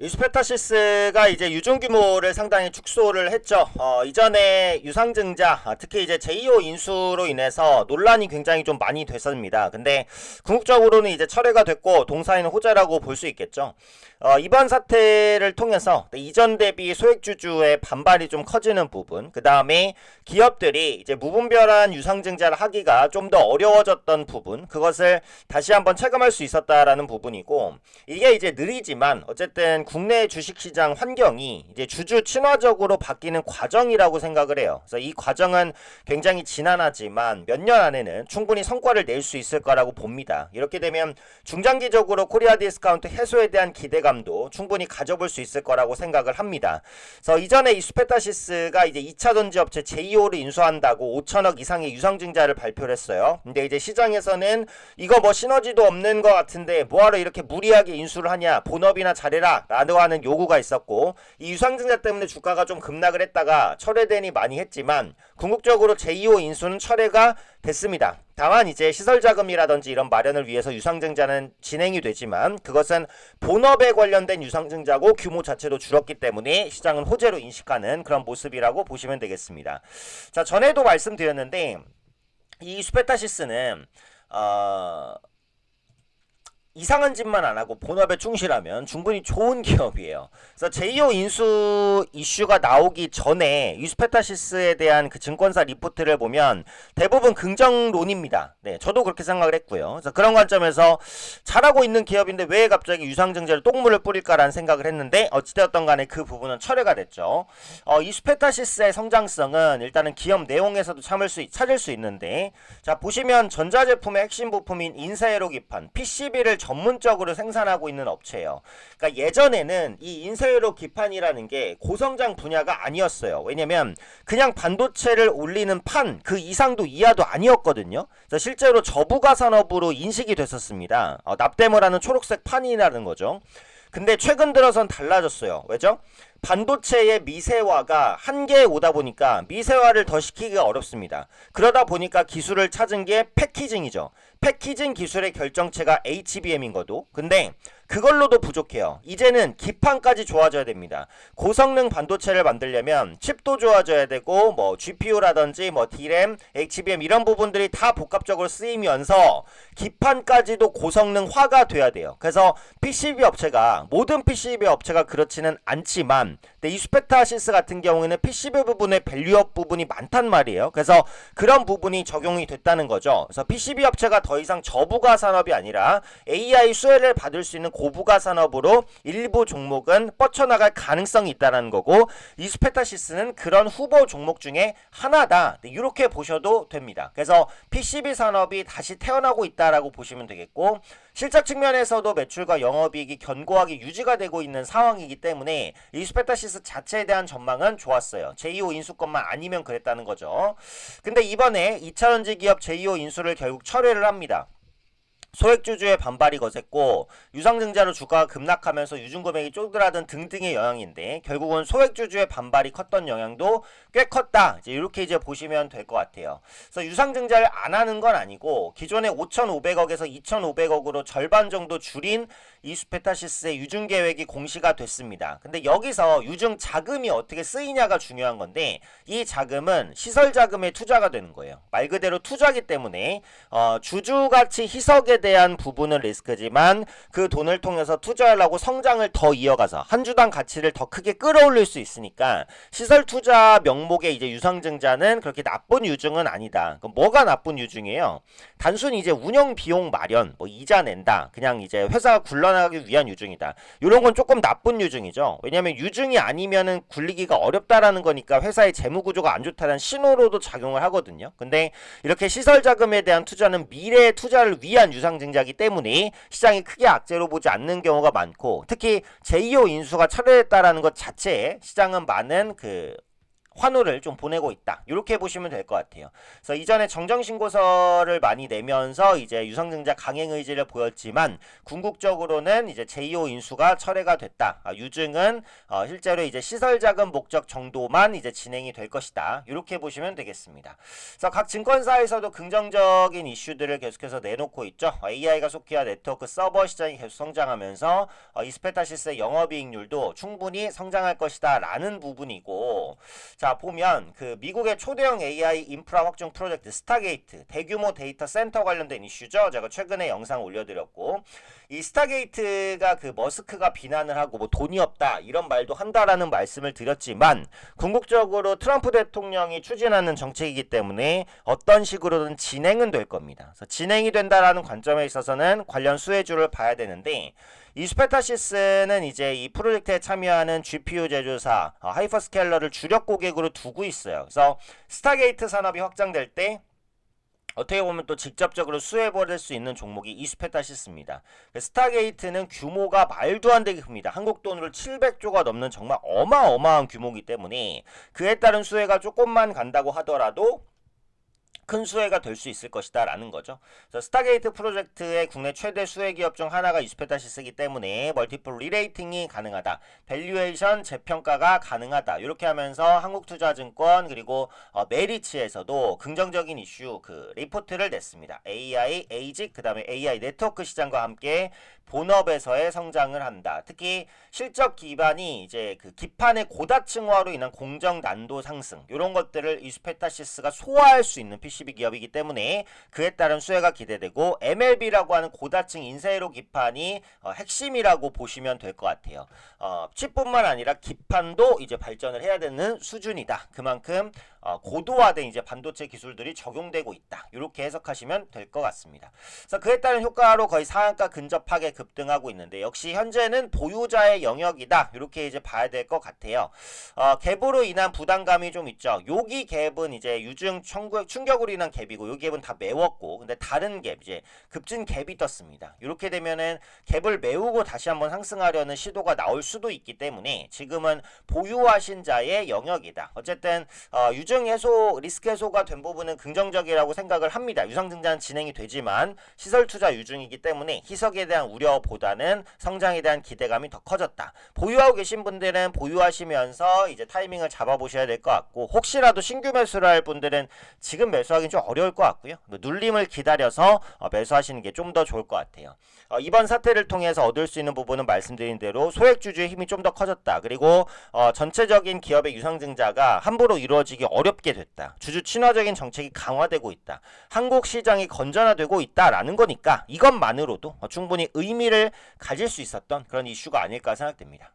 이스페타시스가 이제 유증 규모를 상당히 축소를 했죠. 어, 이전에 유상증자, 아, 특히 이제 제2호 인수로 인해서 논란이 굉장히 좀 많이 됐습니다. 근데 궁극적으로는 이제 철회가 됐고 동사에는 호재라고 볼 수 있겠죠. 어, 이번 사태를 통해서 이전 대비 소액주주의 반발이 좀 커지는 부분, 그 다음에 기업들이 이제 무분별한 유상증자를 하기가 좀 더 어려워졌던 부분, 그것을 다시 한번 체감할 수 있었다라는 부분이고, 이게 이제 느리지만 어쨌든 국내 주식시장 환경이 이제 주주 친화적으로 바뀌는 과정이라고 생각을 해요. 그래서 이 과정은 굉장히 지난하지만 몇 년 안에는 충분히 성과를 낼 수 있을 거라고 봅니다. 이렇게 되면 중장기적으로 코리아 디스카운트 해소에 대한 기대감도 충분히 가져볼 수 있을 거라고 생각을 합니다. 그래서 이전에 이 스페타시스가 이제 2차 전지 업체 제2호를 인수한다고 5천억 이상의 유상증자를 발표를 했어요. 근데 이제 시장에서는 이거 뭐 시너지도 없는 것 같은데 뭐하러 이렇게 무리하게 인수를 하냐 본업이나 잘해라 라고 하는 요구가 있었고 이 유상증자 때문에 주가가 좀 급락을 했다가 철회되니 많이 했지만 궁극적으로 제2호 인수는 철회가 됐습니다. 다만 이제 시설 자금이라든지 이런 마련을 위해서 유상증자는 진행이 되지만 그것은 본업에 관련된 유상증자고 규모 자체도 줄었기 때문에 시장은 호재로 인식하는 그런 모습이라고 보시면 되겠습니다. 자 전에도 말씀드렸는데 이 스페타시스는 어, 이상한 짓만 안 하고 본업에 충실하면 충분히 좋은 기업이에요. 그래서 제2호 인수 이슈가 나오기 전에 유스페타시스에 대한 그 증권사 리포트를 보면 대부분 긍정론입니다. 네, 저도 그렇게 생각을 했고요. 그래서 그런 관점에서 잘하고 있는 기업인데 왜 갑자기 유상증자를 똥물을 뿌릴까라는 생각을 했는데 어찌되었던 간에 그 부분은 철회가 됐죠. 어, 유스페타시스의 성장성은 일단은 기업 내용에서도 참을 수, 찾을 수 있는데 자 보시면 전자제품의 핵심 부품인 인쇄로 기판 PCB를 전문적으로 생산하고 있는 업체예요. 그러니까 예전에는 이 인쇄로 기판이라는 게 고성장 분야가 아니었어요. 왜냐면 그냥 반도체를 올리는 판 그 이상도 이하도 아니었거든요. 그래서 실제로 저부가 산업으로 인식이 됐었습니다. 어, 납땜을 초록색 판이라는 거죠. 근데 최근 들어선 달라졌어요. 왜죠? 반도체의 미세화가 한계에 오다 보니까 미세화를 더 시키기가 어렵습니다. 그러다 보니까 기술을 찾은 게 패키징이죠. 패키징 기술의 결정체가 HBM인 거도. 근데 그걸로도 부족해요. 이제는 기판까지 좋아져야 됩니다. 고성능 반도체를 만들려면 칩도 좋아져야 되고 뭐 GPU라든지 뭐 DRAM, HBM 이런 부분들이 다 복합적으로 쓰이면서 기판까지도 고성능화가 돼야 돼요. 그래서 PCB 업체가 모든 PCB 업체가 그렇지는 않지만 근데 이 스페타시스 같은 경우에는 PCB 부분에 밸류업 부분이 많단 말이에요. 그래서 그런 부분이 적용이 됐다는 거죠. 그래서 PCB 업체가 더 이상 저부가 산업이 아니라 AI 수혜를 받을 수 있는 고부가 산업으로 일부 종목은 뻗쳐나갈 가능성이 있다는 거고 이스페타시스는 그런 후보 종목 중에 하나다. 이렇게 보셔도 됩니다. 그래서 PCB 산업이 다시 태어나고 있다라고 보시면 되겠고 실적 측면에서도 매출과 영업이익이 견고하게 유지가 되고 있는 상황이기 때문에 이스페타시스 자체에 대한 전망은 좋았어요. 제2호 인수권만 아니면 그랬다는 거죠. 근데 이번에 2차전지 기업 제2호 인수를 결국 철회를 합니다. 소액주주의 반발이 거셌고 유상증자로 주가가 급락하면서 유증금액이 쪼그라든 등등의 영향인데 결국은 소액주주의 반발이 컸던 영향도 꽤 컸다. 이제 이렇게 이제 보시면 될 것 같아요. 그래서 유상증자를 안 하는 건 아니고 기존에 5,500억에서 2,500억으로 절반 정도 줄인 이스페타시스의 유증 계획이 공시가 됐습니다. 근데 여기서 유증 자금이 어떻게 쓰이냐가 중요한 건데 이 자금은 시설 자금에 투자가 되는 거예요. 말 그대로 투자기 때문에 어, 주주 가치 희석에 대한 부분은 리스크지만 그 돈을 통해서 투자하려고 성장을 더 이어가서 한 주당 가치를 더 크게 끌어올릴 수 있으니까 시설 투자 명목의 이제 유상증자는 그렇게 나쁜 유증은 아니다. 그럼 뭐가 나쁜 유증이에요? 단순히 이제 운영 비용 마련, 뭐 이자 낸다, 그냥 이제 회사가 굴러나가기 위한 유증이다. 이런 건 조금 나쁜 유증이죠. 왜냐하면 유증이 아니면은 굴리기가 어렵다라는 거니까 회사의 재무 구조가 안 좋다는 신호로도 작용을 하거든요. 근데 이렇게 시설 자금에 대한 투자는 미래의 투자를 위한 유상 증자이기 때문에 시장이 크게 악재로 보지 않는 경우가 많고 특히 제2호 인수가 철회됐다라는 것 자체에 시장은 많은 그 환호를 좀 보내고 있다. 이렇게 보시면 될 것 같아요. 그래서 이전에 정정 신고서를 많이 내면서 이제 유상증자 강행 의지를 보였지만 궁극적으로는 이제 제2호 인수가 철회가 됐다. 아, 유증은 어, 실제로 이제 시설 자금 목적 정도만 이제 진행이 될 것이다. 이렇게 보시면 되겠습니다. 그래서 각 증권사에서도 긍정적인 이슈들을 계속해서 내놓고 있죠. 어, AI가 속기와 네트워크 서버 시장이 계속 성장하면서 어, 이스페타시스의 영업이익률도 충분히 성장할 것이다 라는 부분이고 자 보면 그 미국의 초대형 AI 인프라 확충 프로젝트 스타게이트 대규모 데이터 센터 관련된 이슈죠. 제가 최근에 영상 올려드렸고 이 스타게이트가 그 머스크가 비난을 하고 뭐 돈이 없다 이런 말도 한다라는 말씀을 드렸지만 궁극적으로 트럼프 대통령이 추진하는 정책이기 때문에 어떤 식으로든 진행은 될 겁니다. 그래서 진행이 된다라는 관점에 있어서는 관련 수혜주를 봐야 되는데 이스페타시스는 이제 이 프로젝트에 참여하는 GPU 제조사 어, 하이퍼스케일러를 주력 고객으로 두고 있어요. 그래서 스타게이트 산업이 확장될 때 어떻게 보면 또 직접적으로 수혜버릴 수 있는 종목이 이스페타시스입니다. 스타게이트는 규모가 말도 안 되게 큽니다. 한국 돈으로 700조가 넘는 정말 어마어마한 규모이기 때문에 그에 따른 수혜가 조금만 간다고 하더라도 큰 수혜가 될 수 있을 것이다 라는 거죠. 스타게이트 프로젝트의 국내 최대 수혜 기업 중 하나가 이스페타시스이기 때문에 멀티플 리레이팅이 가능하다. 밸류에이션 재평가가 가능하다. 이렇게 하면서 한국투자증권 그리고 어, 메리츠에서도 긍정적인 이슈 그 리포트를 냈습니다. AI, 에이직 그 다음에 AI 네트워크 시장과 함께 본업에서의 성장을 한다. 특히 실적 기반이 이제 그 기판의 고다층화로 인한 공정 난도 상승 이런 것들을 이스페타시스가 소화할 수 있는 PCB 기업이기 때문에 그에 따른 수혜가 기대되고 MLB라고 하는 고다층 인쇄로 기판이 어, 핵심이라고 보시면 될 것 같아요. 어, 칩뿐만 아니라 기판도 이제 발전을 해야 되는 수준이다. 그만큼 어, 고도화된 이제 반도체 기술들이 적용되고 있다. 이렇게 해석하시면 될 것 같습니다. 그래서 그에 따른 효과로 거의 상한가 근접하게 급등하고 있는데 역시 현재는 보유자의 영역이다. 이렇게 이제 봐야 될 것 같아요. 어, 갭으로 인한 부담감이 좀 있죠. 여기 갭은 이제 유증 충격으로 인한 갭이고 여기 갭은 다 메웠고 근데 다른 갭 이제 급진 갭이 떴습니다. 이렇게 되면은 갭을 메우고 다시 한번 상승하려는 시도가 나올 수도 있기 때문에 지금은 보유하신 자의 영역이다. 어쨌든 어, 유증 해소 리스크 해소가 된 부분은 긍정적이라고 생각을 합니다. 유상증자는 진행이 되지만 시설 투자 유증이기 때문에 희석에 대한 우려보다는 성장에 대한 기대감이 더 커졌다. 보유하고 계신 분들은 보유하시면서 이제 타이밍을 잡아보셔야 될 것 같고 혹시라도 신규 매수를 할 분들은 지금 매수하기는 좀 어려울 것 같고요. 뭐 눌림을 기다려서 어, 매수하시는 게 좀 더 좋을 것 같아요. 어, 이번 사태를 통해서 얻을 수 있는 부분은 말씀드린 대로 소액주주의 힘이 좀 더 커졌다. 그리고 어, 전체적인 기업의 유상증자가 함부로 이루어지기 어 렵게 됐다. 주주 친화적인 정책이 강화되고 있다. 한국 시장이 건전화되고 있다라는 거니까 이것만으로도 어, 충분히 의미를 가질 수 있었던 그런 이슈가 아닐까 생각됩니다.